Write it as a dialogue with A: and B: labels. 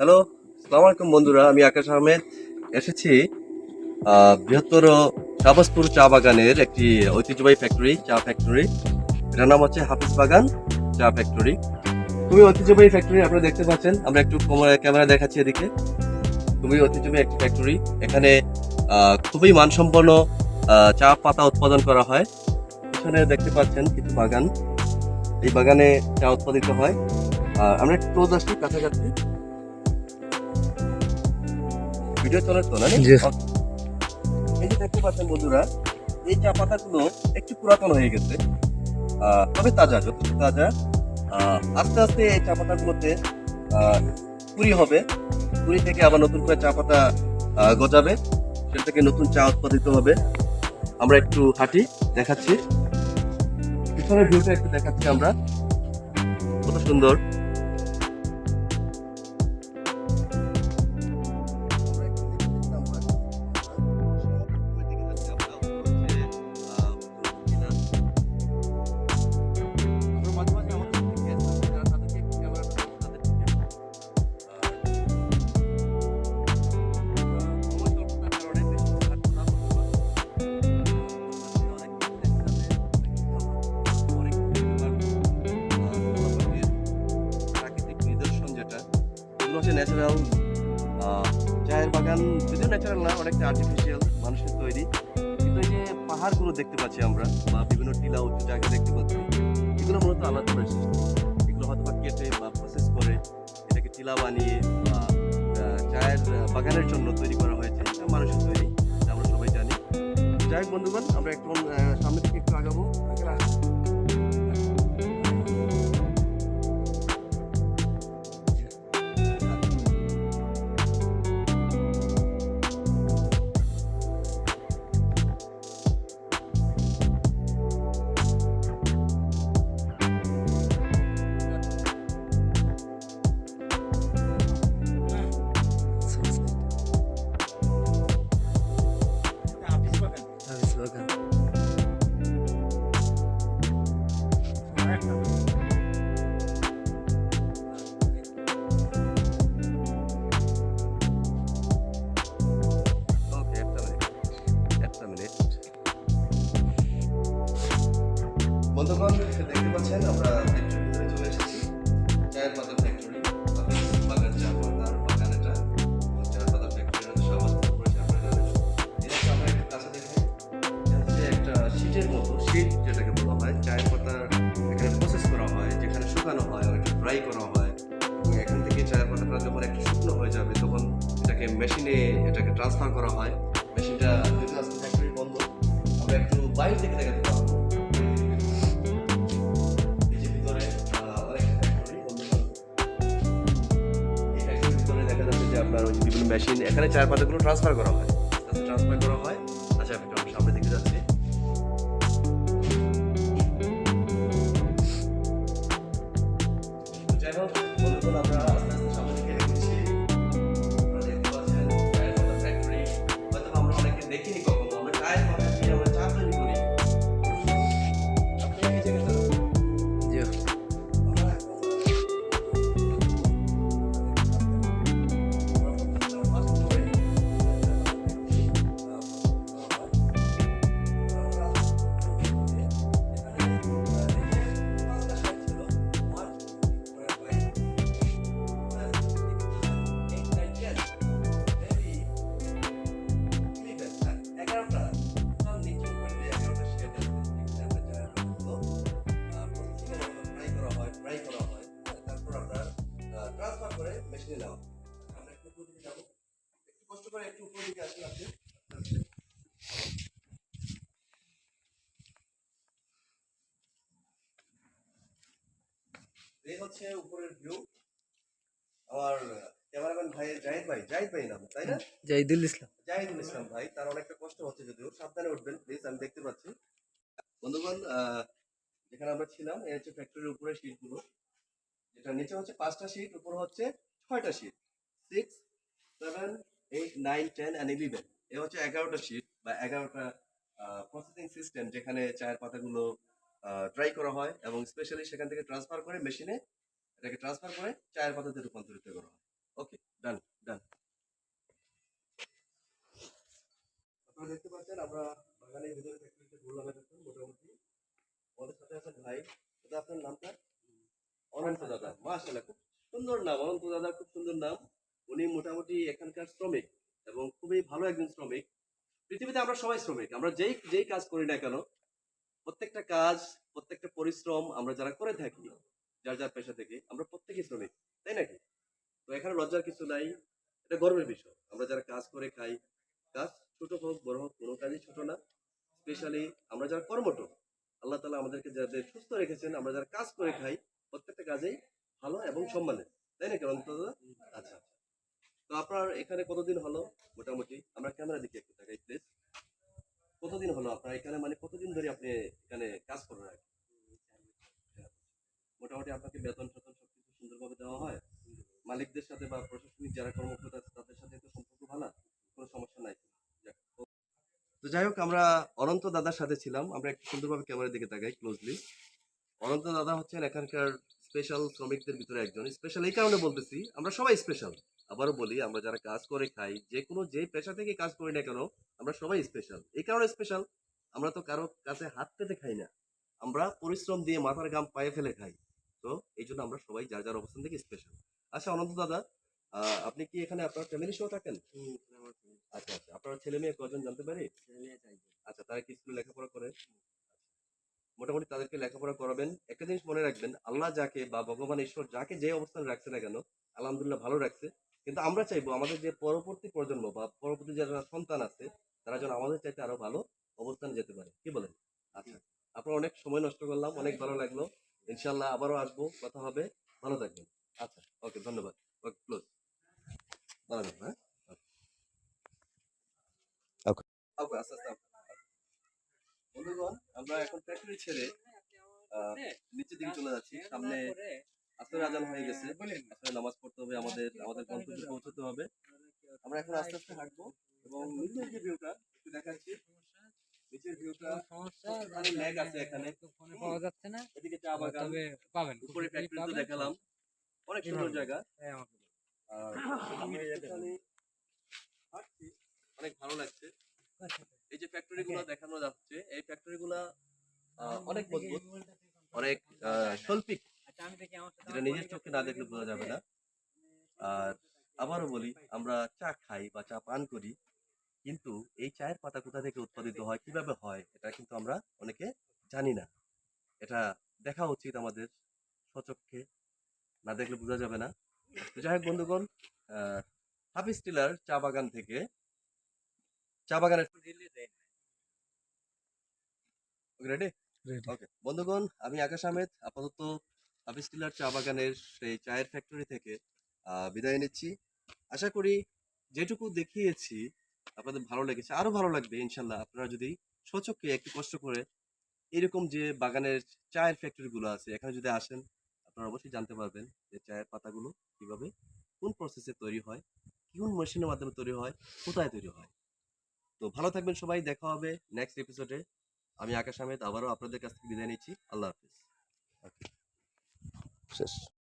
A: Hello সালাম আলাইকুম বন্ধুরা, আমি আকাশ আহমেদ। এসেছি বৃহত্তর শাহবাজপুর চা বাগানের একটি ঐতিহ্যবাহী ফ্যাক্টরি চা ফ্যাক্টরি এটার নাম হচ্ছে হাফিজ বাগান চা ফ্যাক্টরি খুবই ঐতিহ্যবাহী ফ্যাক্টরি আপনারা দেখতে পাচ্ছেন। আমরা একটু ক্যামেরা দেখাচ্ছি এদিকে। খুবই ঐতিহ্যবাহী একটি ফ্যাক্টরি এখানে খুবই মানসম্পন্ন চা পাতা উৎপাদন করা হয়। এখানে দেখতে পাচ্ছেন কিছু বাগান। এই বাগানে চা উৎপাদিত হয়। আমরা একটু ক্লোজ আসছি কাছাকাছি। ভিডিও চলে তো না এই যে দেখতে পাচ্ছেন বন্ধুরা এই চা পাতাগুলো একটু পুরাতন হয়ে গেছে। তবে তাজা যথেষ্ট তাজা। আস্তে আস্তে এই চা পাতাগুলোতে কুড়ি হবে। কুড়ি থেকে আবার নতুন করে চা পাতা গজাবে। সেটা থেকে নতুন চা উৎপাদিত হবে। আমরা একটু হাঁটি দেখাচ্ছি। পিছনের ভিউটা একটু দেখাচ্ছি আমরা। কত সুন্দর। ন্যাচারাল চায়ের বাগান যদিও ন্যাচারাল না অনেকটা আর্টিফিশিয়াল মানুষের তৈরি। কিন্তু এই যে পাহাড়গুলো দেখতে পাচ্ছি আমরা বা বিভিন্ন টিলা উঁচু জায়গা দেখতে পাচ্ছি। এগুলো মূলত আলাদা করে এগুলো হয়তো বা কেটে বা প্রসেস করে এটাকে টিলা বানিয়ে বা চায়ের বাগানের জন্য তৈরি করা হয়েছে। এটা মানুষের তৈরি আমরা সবাই জানি। যাই হোক বন্ধুগণ আমরা একটু আহ, সামনের দিকে একটু আগাবো। চায়ের পাতা ফ্যাক্টরি যেখানে শুকানো হয় করা হয়। এখান থেকে হয়ে যাবে, তখন মেশিনে এটাকে ট্রান্সফার করা হয়। মেশিনটা যদি আজকে ফ্যাক্টরি বন্ধ, আমরা একটু বাইরে থেকে দেখাতে আপনার ওই বিভিন্ন মেশিন এখানে চার পাতাগুলো ট্রান্সফার করা হয়। ট্রান্সফার করা হয়। আচ্ছা আমি সামনের দিকে যাচ্ছি। এই হচ্ছে উপরের ভিউ আমার ক্যামেরাম্যান ভাই জাহিদ ভাই জাহিদ ভাই নাম তাই না?
B: জাহিদুল ইসলাম।
A: জাহিদুল ইসলাম ভাই তার অনেকটা কষ্ট হচ্ছে যদিও সাবধানে উঠবেন প্লিজ আমি দেখতে পাচ্ছি। বন্ধুগণ যেখানে আমরা ছিলাম এই হচ্ছে ফ্যাক্টরির উপরে শীটগুলো যেটা নিচে হচ্ছে পাঁচটা শীট উপরে হচ্ছে ছয়টা sheet six seven eight nine ten and eleven এ হচ্ছে এগারোটা শীট বা এগারোটা প্রসেসিং সিস্টেম যেখানে চায়ের পাতাগুলো ট্রাই করা হয় এবং স্পেশালি সেখান থেকে ট্রান্সফার করে মেশিনে এটাকে ট্রান্সফার করে চায়ের পাতাতে রূপান্তরিত করা হয়। ওকে ডান ডান আপনারা দেখতে পাচ্ছেন, আমরা বাগানের ভিতরে ফ্যাক্টরিতে ঘুরলাম মোটামুটি। সাথে ভাই। দাদা, আপনার নামটা? অনন্ত দাদা, মাশাআল্লাহ, খুব সুন্দর নাম, অনন্ত দাদা, খুব সুন্দর নাম। উনি মোটামুটি এখানকার শ্রমিক এবং খুবই ভালো একজন শ্রমিক। পৃথিবীতে আমরা সবাই শ্রমিক, আমরা যেই যেই কাজ করি না কেন প্রত্যেকটা কাজ, প্রত্যেকটা পরিশ্রম আমরা যারা করে থাকি, যার যার পেশা থেকে, আমরা প্রত্যেকেই শ্রমিক, তাই নাকি? তো এখানে লজ্জার কিছু নাই, এটা গর্বের বিষয়। আমরা যারা কাজ করে খাই, কাজ ছোট হোক, বড় হোক, কোনো কাজই ছোট না। স্পেশালি আমরা যারা কর্মঠ, আল্লাহ তালা আমাদেরকে যাদের সুস্থ রেখেছেন, আমরা যারা কাজ করে খাই, প্রত্যেকটা কাজেই ভালো এবং সম্মানের, তাই নাকি অন্তত আচ্ছা আচ্ছা। তো আপনার এখানে কতদিন হলো? মোটামুটি আমরা ক্যামেরা দিকে একটু দেখাই প্লিজ কতদিন হলো আপনার এখানে? মানে কতদিন ধরে আপনি এখানে কাজ করেন আর মোটামুটি আপনাকে বেতন টেতন সবকিছু সুন্দরভাবে দেওয়া হয়। মালিকদের সাথে বা প্রশাসনিক যারা কর্মকর্তা আছে, তাদের সাথে তো সম্পর্ক ভালো। কোনো সমস্যা নাই। তো যাই হোক, আমরা অনন্ত দাদার সাথে ছিলাম। আমরা একটু সুন্দরভাবে ক্যামেরার দিকে তাকাই ক্লোজলি অনন্ত দাদা হচ্ছেন এখানকার স্পেশাল শ্রমিকদের ভিতরে একজন। স্পেশাল এই কারণে বলতেছি, আমরা সবাই স্পেশাল আবারও বলি আমরা যারা কাজ করে খাই যে কোনো যে পেশা থেকে কাজ করি না কেন আমরা সবাই স্পেশাল এই কারণে স্পেশাল আমরা তো কারও কাছে হাত পেতে খাই না। আমরা পরিশ্রম দিয়ে মাথার ঘাম পায়ে ফেলে খাই। তো এই জন্য আমরা সবাই যার যার অবস্থান থেকে স্পেশাল আচ্ছা অনন্ত দাদা আপনি কি এখানে আপনার ফ্যামিলি সহ থাকেন? আচ্ছা আচ্ছা আপনার ছেলে মেয়ে কজন জানতে পারি? আচ্ছা তারা কি স্কুলে লেখাপড়া করে? মোটামুটি তাদেরকে লেখাপড়া করাবেন। একটা জিনিস মনে রাখবেন আল্লাহ যাকে বা ভগবান ঈশ্বর যাকে যে অবস্থানে রাখছে না কেন আলহামদুলিল্লাহ ভালো রাখছে। কিন্তু আমরা চাইব আমাদের যে পরবর্তী প্রজন্ম বা পরবর্তী যারা সন্তান আছে তারা যেন আমাদের চাইতে আরও ভালো অবস্থানে যেতে পারে। কি বলেন? আচ্ছা আপনার অনেক সময় নষ্ট করলাম অনেক ভালো লাগল। ইনশাল্লাহ আবারও আসব কথা হবে। ভালো থাকবেন। আচ্ছা ওকে ধন্যবাদ। ওকে ক্লোজ ভালো থাকবেন হ্যাঁ? ওকে। ওকে। বন্ধুগণ আমরা এখন ফ্যাক্টরি ছেড়ে নিচের দিকে চলে যাচ্ছি। সামনে আসলে আজান হয়ে গেছে। আসলে নামাজ পড়তে হবে আমাদের আমাদের গন্তব্যে পৌঁছতে হবে। আমরা এখন আস্তে আস্তে হাঁটবো এবং নিচের যে ভিউটা একটু দেখাচ্ছি। নিচের ভিউটা অনেক ল্যাগ আছে এখানে।
C: পাওয়া যাচ্ছে না।
A: এদিকে চা বাগান
C: পাবেন।
A: উপরে ফ্যাক্টরি তো দেখালাম। অনেক সুন্দর জায়গা।
C: হ্যাঁ,
A: আর হাঁটছি। অনেক ভালো লাগছে। এই যে ফ্যাক্টরি গুলো দেখানো যাচ্ছে এই ফ্যাক্টরি গুলা অনেক মজবুত অনেক শৈল্পিক। যেটা নিজের চোখে না দেখলে বোঝা যাবে না। আর আবারও বলি আমরা চা খাই বা চা পান করি কিন্তু এই চায়ের পাতা কোথা থেকে উৎপাদিত হয় কীভাবে হয় এটা কিন্তু আমরা অনেকে জানি না। এটা দেখা উচিত আমাদের সচক্ষে না দেখলে বোঝা যাবে না। তো যাই হোক বন্ধুগণ আহ, হাফিজ টিলার চা বাগান থেকে চা বাগানের রেডি ওকে বন্ধুগণ আমি আকাশ আহমেদ আপাতত হাফিজ চা বাগানের সেই চায়ের ফ্যাক্টরি থেকে বিদায় নিচ্ছি। আশা করি যেটুকু দেখিয়েছি, আপনাদের ভালো লেগেছে, আরও ভালো লাগবে ইনশাল্লাহ। আপনারা যদি সচক্ষে একটু কষ্ট করে এরকম যে বাগানের চায়ের ফ্যাক্টরিগুলো আছে, এখানে যদি আসেন, আপনারা অবশ্যই জানতে পারবেন যে চায়ের পাতাগুলো কীভাবে, কোন প্রসেসে তৈরি হয়, কোন মেশিনের মাধ্যমে তৈরি হয়, কোথায় তৈরি হয়। তো ভালো থাকবেন সবাই, দেখা হবে নেক্সট এপিসোডে আমি আকাশ আহমেদ, আবারও আপনাদের কাছ থেকে বিদায় নিচ্ছি। আল্লাহ হাফিজ। processo.